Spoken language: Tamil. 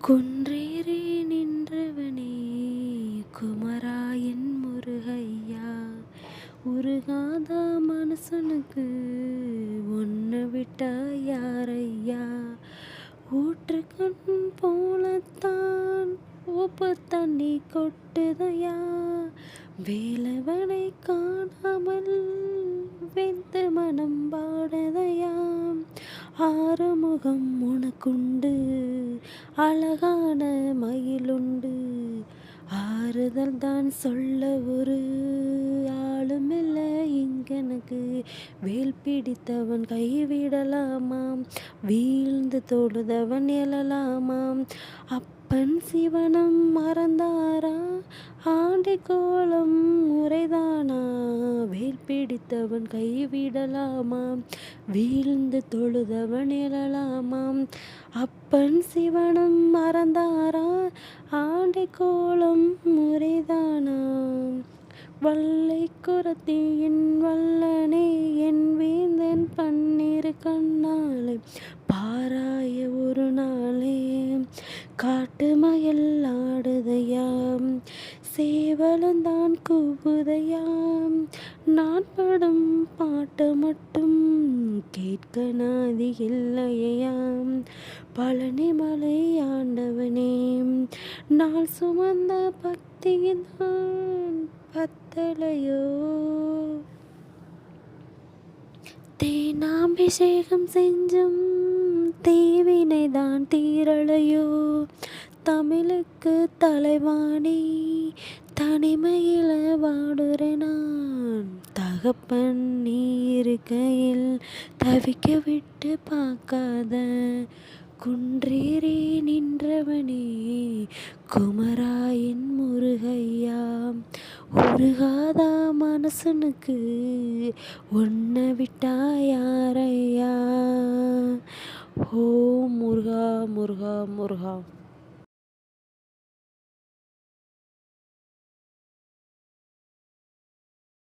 குன்றேறி நின்றவனே குமராயன் முருகையா. உருகாத மனுஷனுக்கு ஒன்று விட்டா யாரையா? ஊற்றுக்கண் போலத்தான் உப்பு தண்ணி கொட்டுதையா? வேலவனை காணாமல் வெந்து மனம் பாடுதையாம் ஆறுமுகம் உனக்குண்டு அழகான மயிலுண்டு. ஆறுதல் தான் சொல்ல ஒரு ஆளுமில்ல இங்கனக்கு வேல் பிடித்தவன் கைவிடலாமாம். வீழ்ந்து தொழுதவன் எழலாமாம். அப்பன் சிவனம் மறந்தாரா? ஆண்டி கோலம் முறைதானா வேல் பிடித்தவன் கைவிடலாமாம் வீழ்ந்து தொழுதவன் எழலாமாம். அப்பன் சிவனம் மறந்தாரா ஆண்டை கோலம் முறைதானா? வல்லை குரத்தி என் வல்லனே என் வேந்தன் பன்னிரு கண்ணாலே பாராய ஒரு நாளே. காட்டு மயல் ஆடுதையாம் சேவலந்தான் கூவுதையாம். நான் படும் பாட்டு மட்டும் கேட்க நாதி இல்லையாம் பழனி மலை ஆண்டவனே நாள் சுமந்த பக்திதான் பத்தலையோ. தேனாபிஷேகம் செஞ்சும் தேவினைதான் தீரலையோ. தமிழுக்கு தலைவாணி தனிமையில வாடுற நான். தகப்பன் நீ இருக்கையில் தவிக்க விட்டு பார்க்காத. குன்றேறி நின்றவனே குமராயின் முருகையா. உருகாதா மனசனுக்கு ஒன்ன விட்டா யாரையா? ஓ முருகா முருகா முருகா.